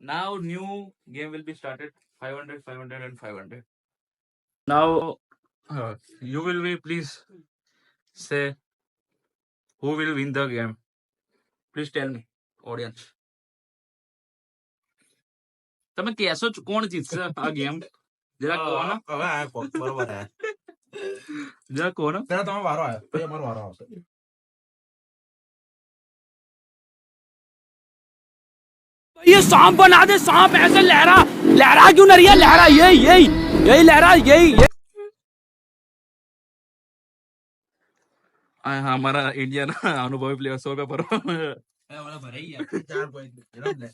Now new game will be started. 500, 500 and 500. Now uh, you will be please say who will win the game. Please tell me, audience. તમે કહેશો જ કોણ જીતશે આ game જરા કહો ને હવે આ કહો, બરોબર આ. જરા કહો ને પહેલા તમારો વારો આવ્યો પછી અમારો વારો આવશે ये सांप बना दे सांप ऐसे लहरा लहरा क्यों नहीं है लहरा यही यही यही लहरा यही यही આ હા અમારા ઇન્ડિયાના અનુભવી પ્લેયર સો રૂપિયા ભરો ચાર point. રમ લે.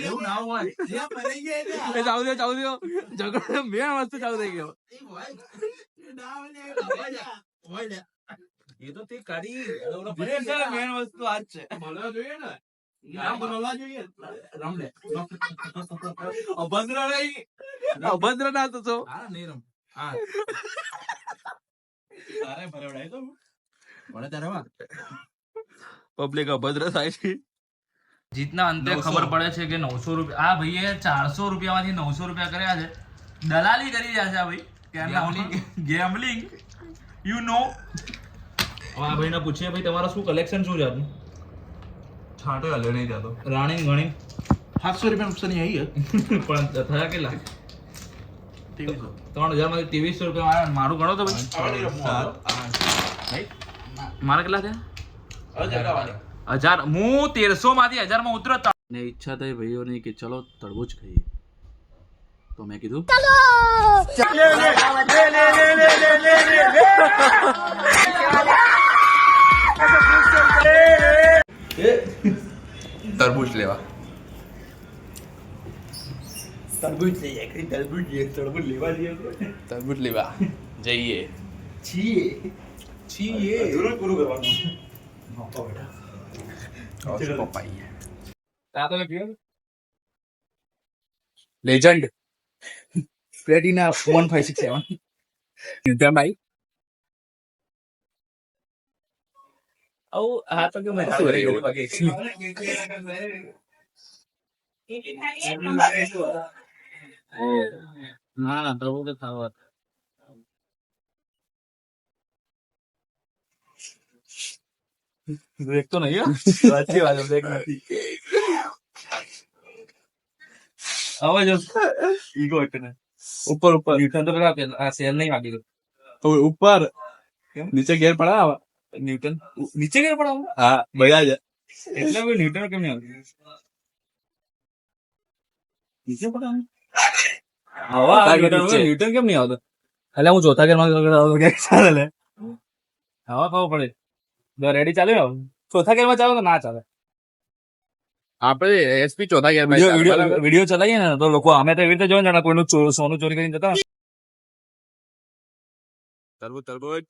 એવું ના હોય. જ્યાં ભરાઈ ગયા ત્યાં. એ ચાલુ દો ચાલુ દો ઝઘડો મેં વસ્તુ ચાલુ થઈ ગયો એ હોય. ના હોય લે, હોય લે. હોય લે. એ તો તે કરી અને ઓલો ભરાઈ ગયા. મેન વસ્તુ આ જ છે મળવા જોઈએ ને નામ મળવા જોઈએ. રમ લે અભદ્ર નહીં. અભદ્ર ના તો છો. નહીં રમ. હા. તારે ભરવડાય તો. મળે ત્યારે પબ્લિક અભદ્ર થાય છે. જીતના અંતે ખબર પડે છે કે નવસો રૂપિયા આ ભાઈએ ચારસો રૂપિયામાંથી નવસો રૂપિયા કર્યા છે. દલાલી કરી રહ્યા છે આ ભાઈ. Gambling. ગેમલિંગ યુ નો ભાઈ આ ભાઈને પૂછીએ ભાઈ તમારું શું કલેક્શન શું છે આપનું છાંટો હલ્યો નહીં જતો. રાણી ગણી. સાતસો રૂપિયા નુકસાન આવી પણ થયા કેટલા? ત્રણ હજારમાંથી ત્રેવીસો રૂપિયા મારા- મારું ગણો તો ભાઈ. ભાઈ, મારા કેટલા થયા? હજાર હું તેરસો માંથી હજારમાં ઉતરો ત- ને ઈચ્છા થઈ ભાઈઓની કે ચલો તરબૂચ ખાઈએ. તો મેં કીધું તરબૂચ લેવા તરબૂચ લઈ જાય કઈ તરબૂચ લઈએ તરબૂચ લેવા જઈએ તરબૂચ લેવા જઈએ છીએ છીએ પૂરું પૂરું કરવાનું મોકો બેટા પપ્પાઈ legend Platina one five six seven ભાઈ આવું yung તો કે મેં ના ના તરબૂચ જ ખાવા દેખ તો નહીં. સાચી વાત દેખ નથી હવે જો ઈગો એટલે ઉપર ઉપર ન્યૂટન તો પેલા આ સેલ નહીં વાગી ઉપર નીચે ગેર પડાવ ન્યૂટન? નીચે ગયા પણ હા બધા જ એટલે કોઈ ન્યૂટન કેમ નહીં આવતું? નીચે પડાવ. હવા ન્યૂટન કેમ નહીં આવતો? એટલે હું આવતો કે ચાલે લે. હવા ખબર પડે. જો રેડી ચાલે ને? ચોથા ગેરમાં ચાલે તો ના ચાલે? આપણે એસપી ચોથા ગેર વીડિયો ચલાવીએ ને તો લોકો અમે તો એવી રીતે જોઈને જાણે કોઈનું સોનું ચોરી કરીને જતા. તરબૂચ તરબૂચ.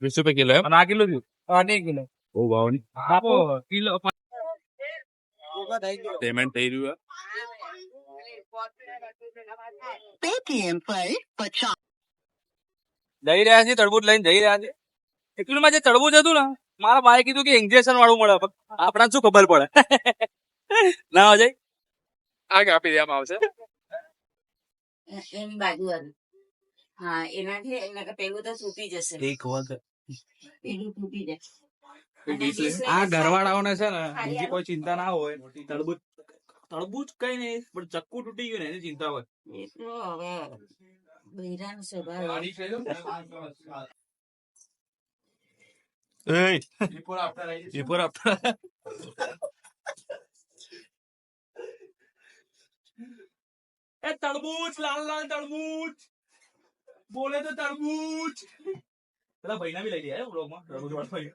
વીસ રૂપિયા કિલો એમ? અને આ કિલો થયું? અઢી કિલો. બહુ ભાવ નહીં આપો કિલો પેમેન્ટ થઈ રહ્યું જઈ રહ્યા છે તડબૂચ લઈને જઈ રહ્યા છે. એકચ્યુઅલી માં જે તડબૂચ હતું ને મારા ભાઈ કીધું કે ઇન્જેક્શન વાળું મળે આપણા શું ખબર પડે? ના અજય? આ કાપી દેવામાં આવશે. એની બાજુ હા એનાથી એના પેલું તો તૂટી જશે એક વખત પેલું તૂટી જશે આ ઘરવાળાઓને છે ને બીજી કોઈ ચિંતા ના હોય તરબૂચ તરબૂચ કઈ નહીં પણ ચક્કુ તૂટી ગયું ને એની ચિંતા હોય એ તો હવે બૈરાનો સ્વભાવ Before after. એ તરબૂચ લાલ લાલ તરબૂચ બોલે તો તરબૂચ. પેલા ભાઈ ના બી લઈ લે બ્લોગમાં તરબૂચ વાળો ભાઈ.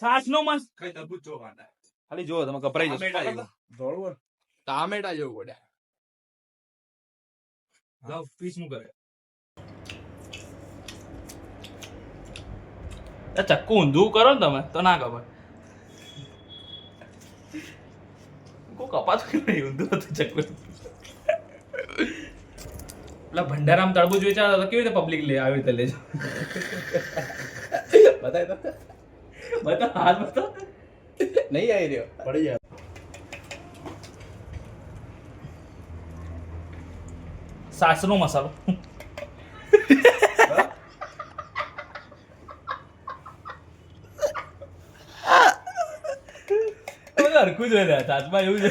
છાસ નો મસ્ત. કઈ તરબૂચ જો જોવાના. ખાલી જો તમે કપરાઈ જશો. બરોબર ટામેટા જેવું પડે. લાવ પીસ મુ કરે ચક્કુ ઊંધું કરો ને તમે તો ના ખબર. કો કપાતું કેમ નહીં? ઊંધું હતું ચક્કુ. પેલા ભંડારામ તળબૂચ વેચાતા હતા કેવી રીતે પબ્લિક લે આવી રીતે લેજો બતાય તો. બતા હાથ બતા નહીં આવી રહ્યો. પડી જાય. સાસનો મસાલો. હરખું જ હોય તાજમાં એવું છે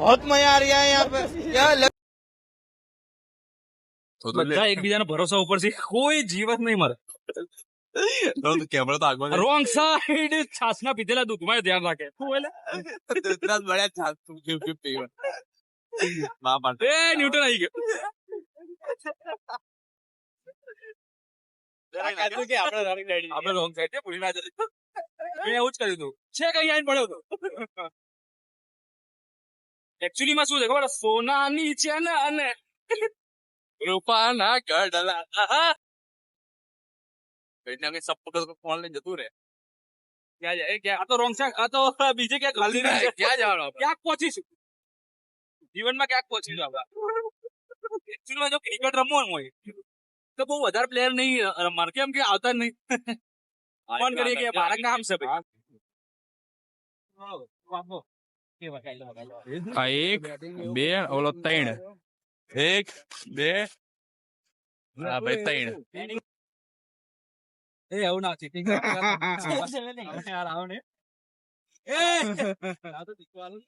बहुत मजा आ रहा है यहाँ पे क्या બધા એકબીજાનો ભરોસા ઉપર છે કોઈ જીવત નહીં મરે કેમેરો તો આગળ રોંગ સાઈડ છાસના પીધેલા દૂધમાં ધ્યાન રાખે શું એટલે બળ્યા છાસ તું કેમ કેમ પીવા મા માટે એ ન્યૂટન આવી ગયો આપણે રોંગ સાઈડ છે પૂરી ના જતી મેં એવું જ કર્યું હતું છે કઈ આઈને પડ્યો હતો एक्चुअली मैं सोचा बड़ा सोना नीचे ना रूपाना कर डाला कहीं ना कहीं सब पकड़ को फ़ोन लेने जतू रहे क्या जाए क्या? आ तो रॉन्ग से आ तो बीजे क्या गाली रहे क्या जा रहा क्या पहुँची જીવન માં ક્યાંક પહોંચી है मोई तो ક્રિકેટ हज़ार प्लेयर नहीं रमार के हम નહીં आता नहीं? फ़ोन करिए નહીં ફોન કરીએ કે મારા કામ वाह वाह આ એક બે ઓલો ત્રણ એક બે આ ભાઈ ત્રણ એ આવું ના ચીટિંગ યાર આવો ને એ આ તો દીકવાનું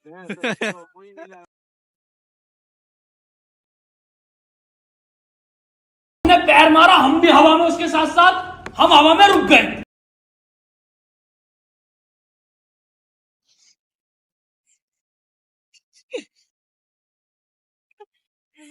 ने पैर मारा हम भी हवा में उसके साथ साथ हम हवा में रुक गए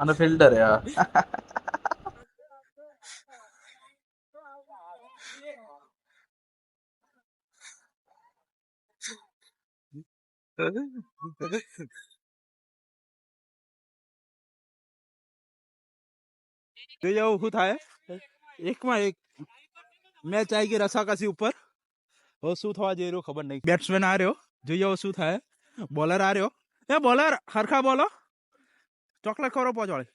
અને ફિલ્ડર આ જોઈ જાઓ શું થાય એકમાં એક મેચ આવી ગઈ રસાકસી ઉપર હવે શું થવા જઈ રહ્યું ખબર નહીં બેટ્સમેન આ રહ્યો જોઈ જાઓ શું થાય બોલર આ રહ્યો એ બોલર હરખા બોલો ચોકલેટ ખવડાવ પહોંચવાળે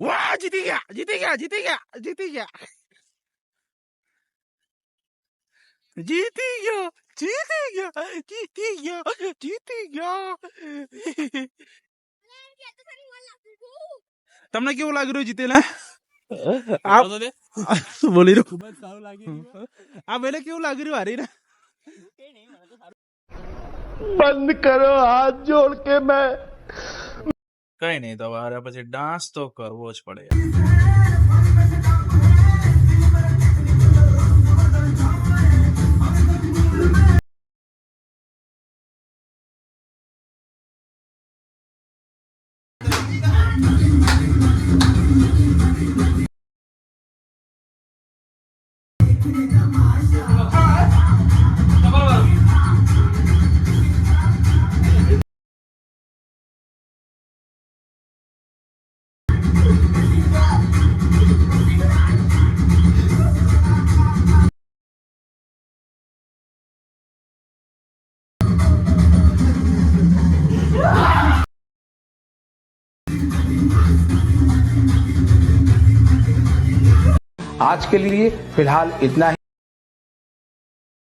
વાહ જીતી ગયા જીતી ગયા જીતી ગયા જીતી ગયા જીતી ગયો જીતી ગયા જીતી ગયા જીતી ગયા તમને કેવું લાગી રહ્યું જીતેલા બોલી રહ્યું ખૂબ જ સારું લાગી આ પેલે કેવું લાગી રહ્યું હારી ના બંધ કરો, હાથ જોડ કે મેં કઈ નહીં તમારે પછી ડાન્સ તો કરવો જ પડે आज के लिए फ़िलहाल इतना ही।